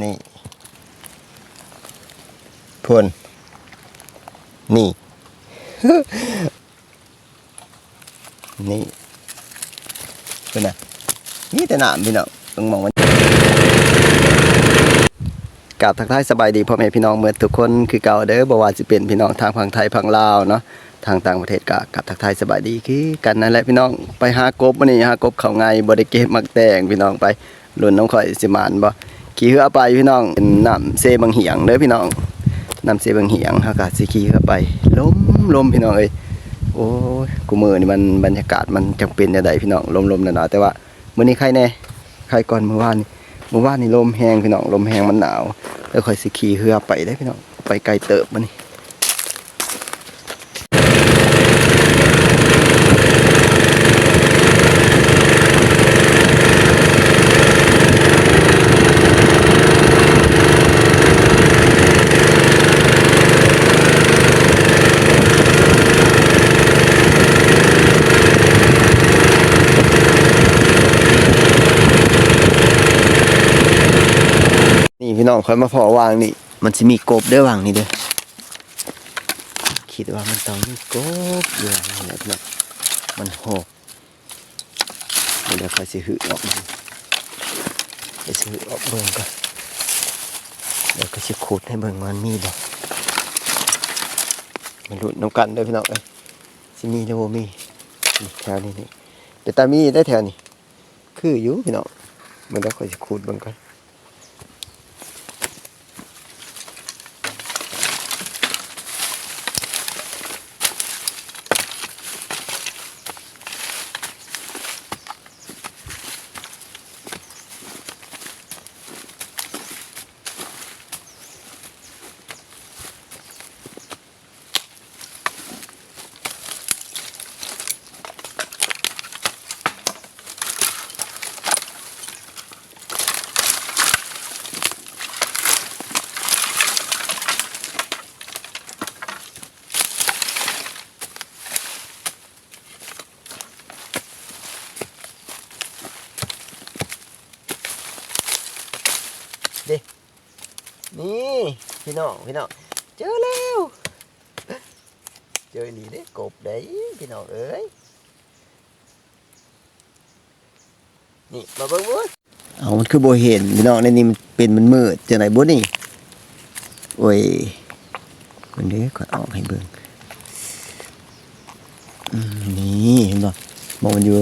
นี่พนนี่ นี่เป็นไงนี่แต่หนามพี่น้องต้องมองมันกาบทักทายสบายดีพ่อแม่พี่น้องเมื่อทุกคนคือเก่าเด้อบ่ว่าจะเป็นพี่น้องทางฝั่งไทยฝั่งลาวเนาะทางต่างประเทศก็กลับทักทายสบายดีคือกันนั่นแหละพี่น้องไปหากบมื้อนี้หากบเขาไงบ่ได้เก็บมักแตงพี่น้องไปลุ้นน้องข่อยสิมานบ่ ขี่เหือไปพี่น้องเป็นน้ำเซบังเหียงเด้อพี่น้องน้ำเซบังเหียงอากาศสีขี่เหือไปลมลมพี่น้องเอ้ยโอ้ยกูมือนี่มันบรรยากาศมันจำเป็นจะไดพี่น้องลมลมหนาวแต่ว่ามื้อนี้ใครแน่ใครก่อนเมื่อวานเมื่อวานนี่ลมแห้งพี่น้องลมแห้งมันหนาวแล้วค่อยสิขี่เหือไปได้พี่น้องไปไกลเติบมื้อนี้ พี่น้องค่อยมาพอวางนี่ มันสิมีกบด้อวางนี่เด้อคิดว่ามันต้องมีกบอยู่วางนี่แหละพี่น้มันหกเดี๋ยวค่อยสิหือออกมาไปสิหือออกเบิ่งก่อนเดี๋ยวก็สิขุดให้เบิ่งมันมีบ่มันหลุดน้ำกันเด้อพี่น้องเอ้ยสิมีหรือบ่มีนี่แถวนี้นี่เดี๋ยวตามีได้แถวนี้คืออยู่พี่น้องมันเดี๋ยวค่อยสิขุดเบิ่งก่อน พี่น้องพี่น้องเจอแล้วเจอหนี่เด้กบได้พี่น้องเอ้ยนี่มาเบิ่งบ่เอามันคือโบเห็นพี่น้องในนี่มันเป็นมันมืดจังไดบ่นี่โอ้ยมันเด้ขอออกให้เบิ่งอืมนี่เห็นบ่มองมันอยู่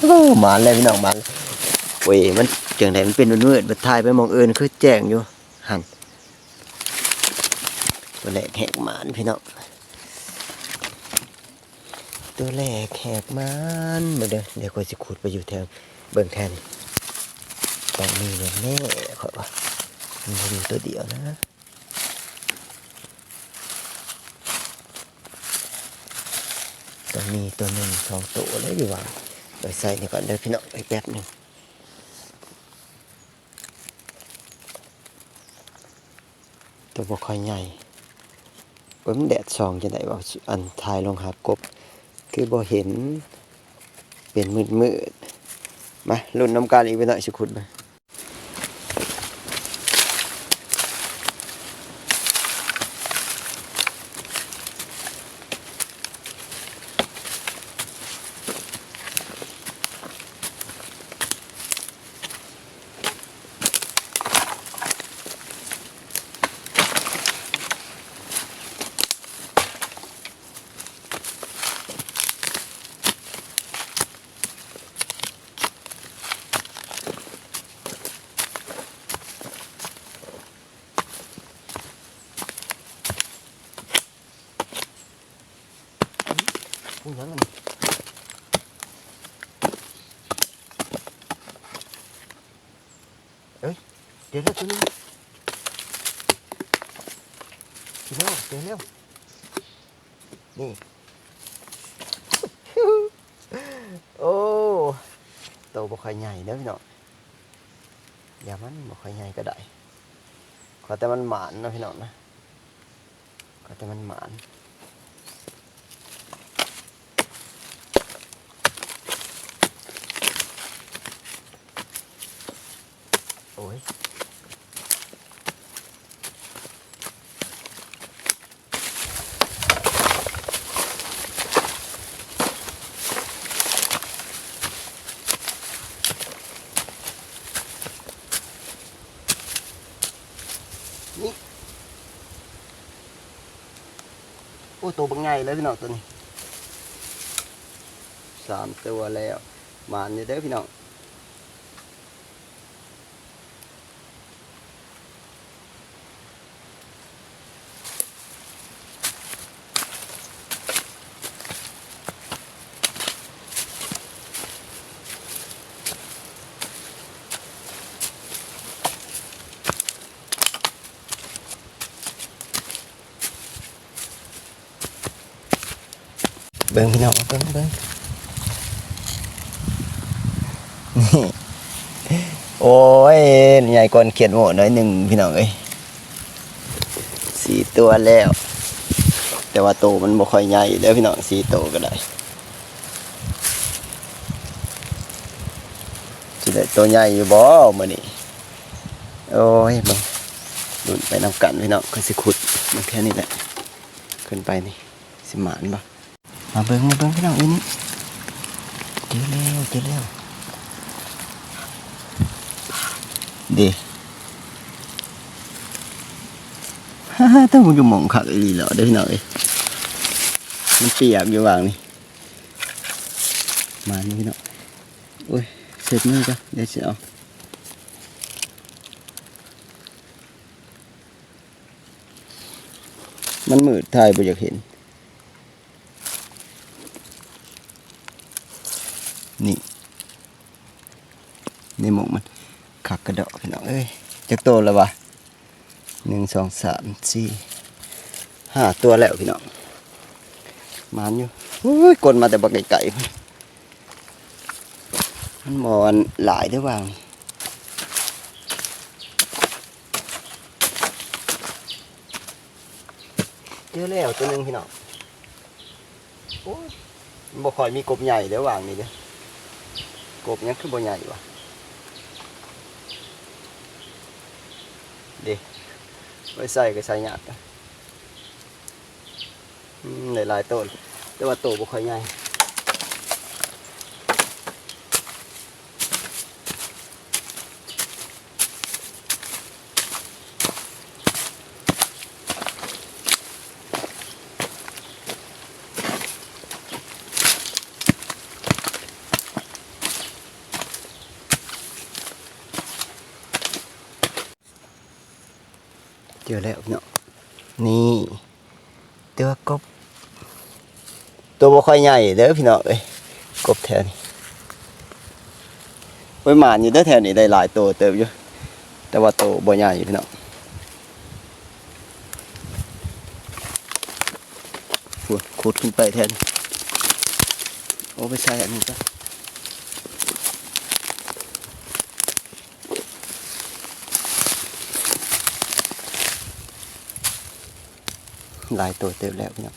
โอ้มาแล้วพี่น้องมาโอ้ยมันจังไดมันเป็นมืดๆบัดทายไปมองเอินคือแจ้งอยู่ หันตัวแรกแหกมานพี่น้องตัวแรกแหกมานมาเด้อเดี๋ยวก็สิขุดไปอยู่แถวเบิ่งแทนต้องมีแน่ๆขอว่ามันอยู่ตัวเดียวนะต้องมีตัวหนึ่งสองตัวแล้วอยู่ว่าไปใส่นี่ก่อนเด้อพี่น้องไปแป๊บหนึ่ง ตัวบ่ค่อยใหญ่เบิ่งแดดส่องจะไดว่าอันทายลงหากบ คือบ่เห็นเป็นมืดมืดมาลุ่นน้ำการอีกไปหน่อยสิขุดมา อู้หยังอันเอ้ยเดี๋ยวแล้วตัวนึงพี่น้องเดี๋ยวแล้วนี่โอ้โตบ่ค่อยใหญ่เด้อพี่น้องอย่ามันบ่ค่อยใหญ่ก็ได้ขอแต่มันหมานนะพี่น้องนะขอแต่มันหมาน โอ้ยนี่โอ้ตัวเป็นไงเลยพี่น้องตัวนี้สามตัวแล้วมานอยู่เด้อพี่น้อง เบิ่งพี่น้องเบิ่งเบิ่งนี่โอ้ยใหญ่กว่าเขียนโหมน้อยหนึ่งพี่น้องเอ้ยสี่ตัวแล้ว แต่ว่าโตมันบ่ค่อยใหญ่เด้อพี่น้องสี่โตก็ได้สิได้ตัวใหญ่อยู่บ่มื้อนี้โอ้ยเบิ่งลุ้นไปนำกันพี่น้องก็สิขุดมันแค่นี้แหละขึ้นไปนี่สิหมานบ่ มาเบิ้งมาเบิ้งพี่น้องอันนี้เจอแล้วเจอแล้วเดีฮ่าฮ่าต้องมึงจะมองขักอีหลีเหรอเด้พี่น้องเอ้ยมันเปียกอยู่วางนี่มานี่พี่น้องโอ้ยเสร็จมือจ้ะเดี๋ยวจะเอามันมืดถ่ายบ่อยากเห็น นี่หมกมันขักกระดาะพี่น้องเอ้ยจักโตแล้ววะหนึ่งสองสามสี่ห้าตัวแล้วพี่น้องมานอยู่อุ้ยกลนมาแต่บักไก่ๆมันมอนหลายด้อวางเจอแล้วตัวหนึงพี่น้องโอ้ยมันบ่ค่อยมีกบใหญ่เด้อวางนี่เด้อกบยังคือบ่ใหญ่วะเดิ ไว้ใส่ก็ใส่ยากนะอืมหลายๆต้นแต่ว่าโตบ่ค่อยใหญ่ เจอแล้วเนาะนี่ตัวกบ ตัวบ่ค่อยใหญ่เด้อพี่น้องเอ้ยกบแถวนี้ไว้หมานอยู่เด้อแถวนี้ได้หลายตัวเติบอยู่แต่ว่าโตบ่ใหญ่พี่น้องขุดขึ้นไปแทนโอ้ไปใส่อันนี้จ้ะ หลายตัวเติบแล้วพี่น้อง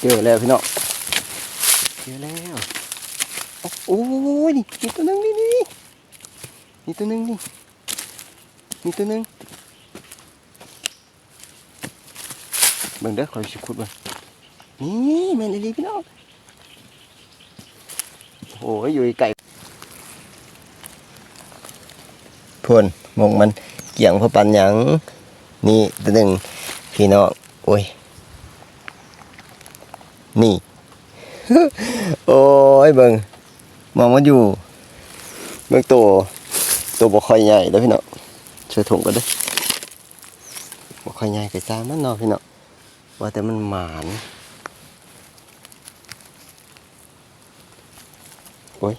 เจอแล้วพี่น้องเจอแล้วโอ้ยนี่มีตัวหนึงนี่นี่นี่มีตัวหนึงนี่มีตัวหนึงเบิ่งเด้อคอยสิขุดเบิ่งนี่แม่นอีหลีพี่น้องโอ้ยอยู่ไก่พ่น มองมันเกี่ยงพอปันหยังนี่ตัวหนึ่งพี่น้องโอ้ย นี่ โอ้ยเบิงมองมันอยู่ เบิ่งตัวตัวบ่ค่อยใหญ่เด้อพี่น้องช่วยถุงกันด้อบ่ค่อยใหญ่ก็จ้างมันเนาะพี่น้องว่าแต่มันหมานโอ้ย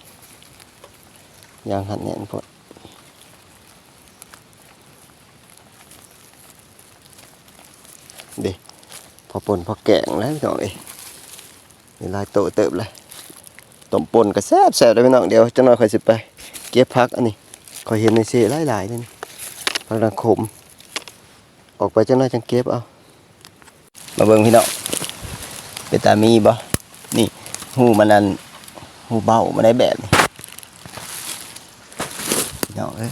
ยางหัดแน่นพอดพอ ปนพอแกงแล้วพี่น้องเอ้ยมีลายโตเติบเลยต้มปนก็แซ่บแซ่บเลยพี่น้องเดี๋ยวจังหน่อยค่อยสิไป เก็บพักอันนี้คอยเห็นในเซ่หลายๆเลยนี่พักดังขมออกไปจังหน่อยจังเก็บเอามาเบิ่งพี่น้องเป็นตามีบ่นี่หูมันนั่นหูเบามาได้แบบนี้พี่น้องเอ้ย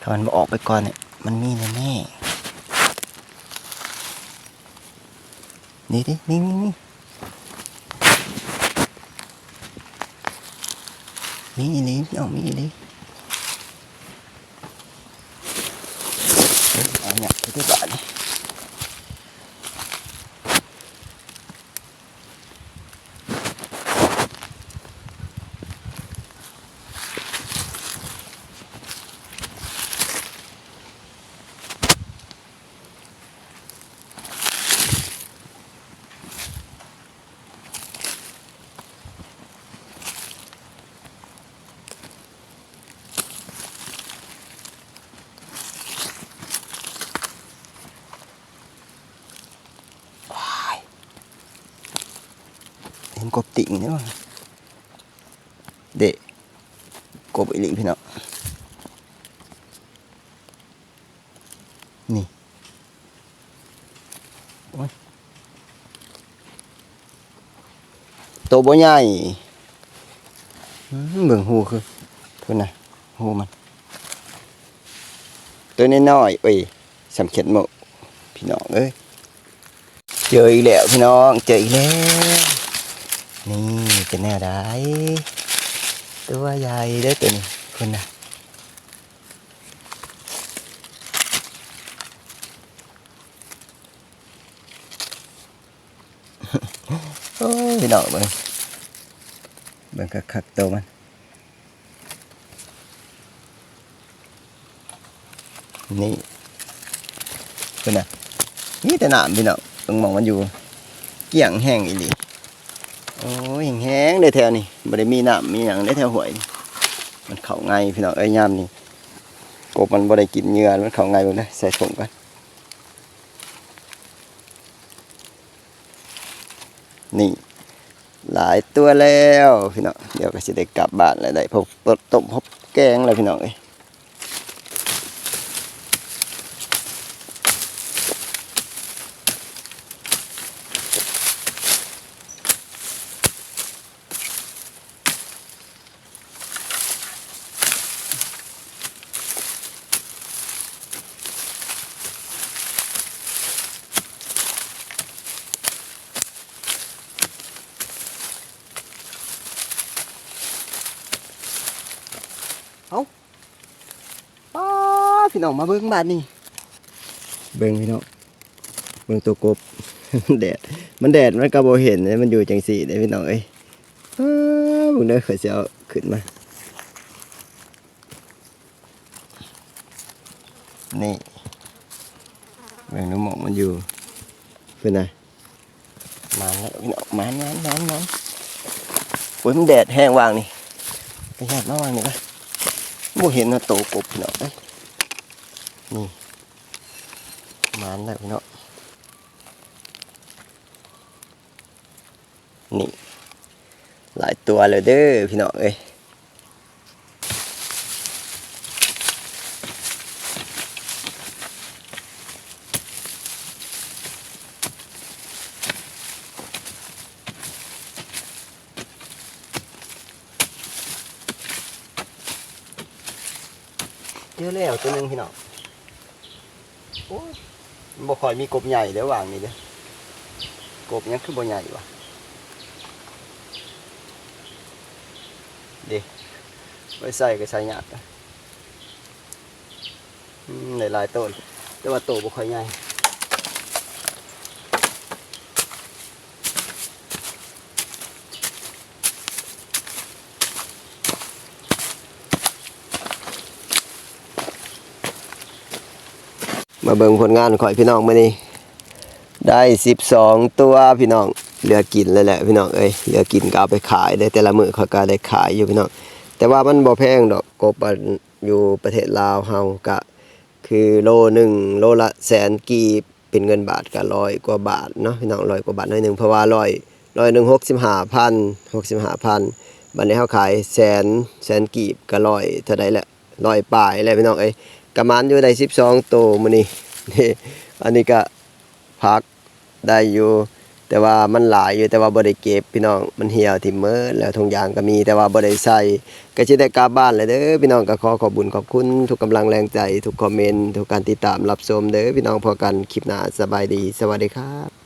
ถ้ามันออกไปก่อนเนี่ยมันมีแน่แน่ๆ นี่ดินี่นี่นี่มีอีหลีพี่น้องมีอีหลีเอ้ยเอาเนี่ยไปที่บ้านนี่เห็นกบติ่งเนี่ยวะเด็กกบอีหลีพี่น้องนี่ โอ้ยตัวบ่ใหญ่อืมเบิ่งหูคือเพิ่นน่ะหูมันตัวน้อยๆเอ้ยสำเข็ดหมกพี่น้องเอ้ยเจออีกแล้วพี่น้องเจออีกแล้ว นี่เป็นแนวได้ตัวใหญ่เด้ตัวนี้คุณนะโอ้ยพี่น้องเบิ่งเบิ่งคักๆตัวมันนี่คุณนะนี่แต่หนามพี่น้องตรงมองมันอยู่เกี่ยงแห้งอีหลี โอ้ยแห้งได้แถวนี่บ่ได้มีน้ำมีหยังได้แถวหวย มันเข้าไงพี่น้องเอ้ยยามนี่กบมันบ่ได้กินเหยื่อมันเข้าไงเบิ่งนะใส่ถุงกันนี่หลายตัวแล้วพี่น้องเดี๋ยวก็สิได้กลับบ้านแล้วได้พบต้มพบแกงแล้วพี่น้องเอ้ย ป้าพี่น้องมาเบิ่งบ้านนี่เบิ่งพี่น้องเบิ่งตัวกบแดดมันแดดมันก็บ่เห็นเลยมันอยู่จังสี่เด้พี่น้องเอ้ยอ้าเบิ่งเด้อขอยสิเอาขึ้นมา นี่เบิ่งน้ำหมอกมันอยู่เพิ่นน่ะมาแล้วพี่น้องมานานนานนานโอ้ยมันแดดแห้งวางนี่ไปหาดมาวางนี่ก่อน บ่เห็นนะโตกบพี่น้องเนาะนี่มานแล้วพี่น้องนี่หลายตัวเลยเด้อพี่น้องเอ้ย จอแล้วตัวหนึ่งพี่น้องโอ้ยมันบ่ค่อยมีกบใหญ่เด้ววางนี่เด้อกบยังคือบ่ใหญ่วะเด้ไว้ใส่ก็ใส่ยากหลายๆต้นแต่ว่าโตบ่ค่อยใหญ่ มาเบิ่งผลงานข่อยพี่น้องมื้อนี้ได้12ตัวพี่น้องเหลือกินเลยแหละพี่น้องเอ้ยเหลือกินก็เอาไปขายได้แต่ละมือข่อยก็ได้ขายอยู่พี่น้องแต่ว่ามันบ่แพงดอกกบอันอยู่ประเทศลาวเฮาก็คือโลหนึ่งโลละแสนกีบเป็นเงินบาทก็ร้อยกว่าบาทเนาะพี่น้องร้อยกว่าบาทหน่อยหนึงเพราะว่าร้อยร้อยหนึ่งหกสิบห้าพันหกสิบห้าพันบัดนี้เฮาขายแสนแสนกีบก็ร้อยเท่าใดแหละร้อยปลายแล้วพี่น้องเอ้ย กระมานอยู่ได้12โตวมื้อนี้นี่อันนี้ก็พักได้อยู่แต่ว่ามันหลายอยู่แต่ว่าบ่ได้เก็บพี่น้องมันเหี่ยวทิ่มเมื่อแล้วทงยางก็มีแต่ว่าบ่ได้ใส่ก็สิได้กลับบ้านเลยเด้อพี่น้องก็ขอขอบุญขอบคุณทุกกำลังแรงใจทุกคอมเมนต์ทุกการติดตามรับชมเด้อพี่น้องพอกันคลิปหน้าสบายดี สวัสดีครับ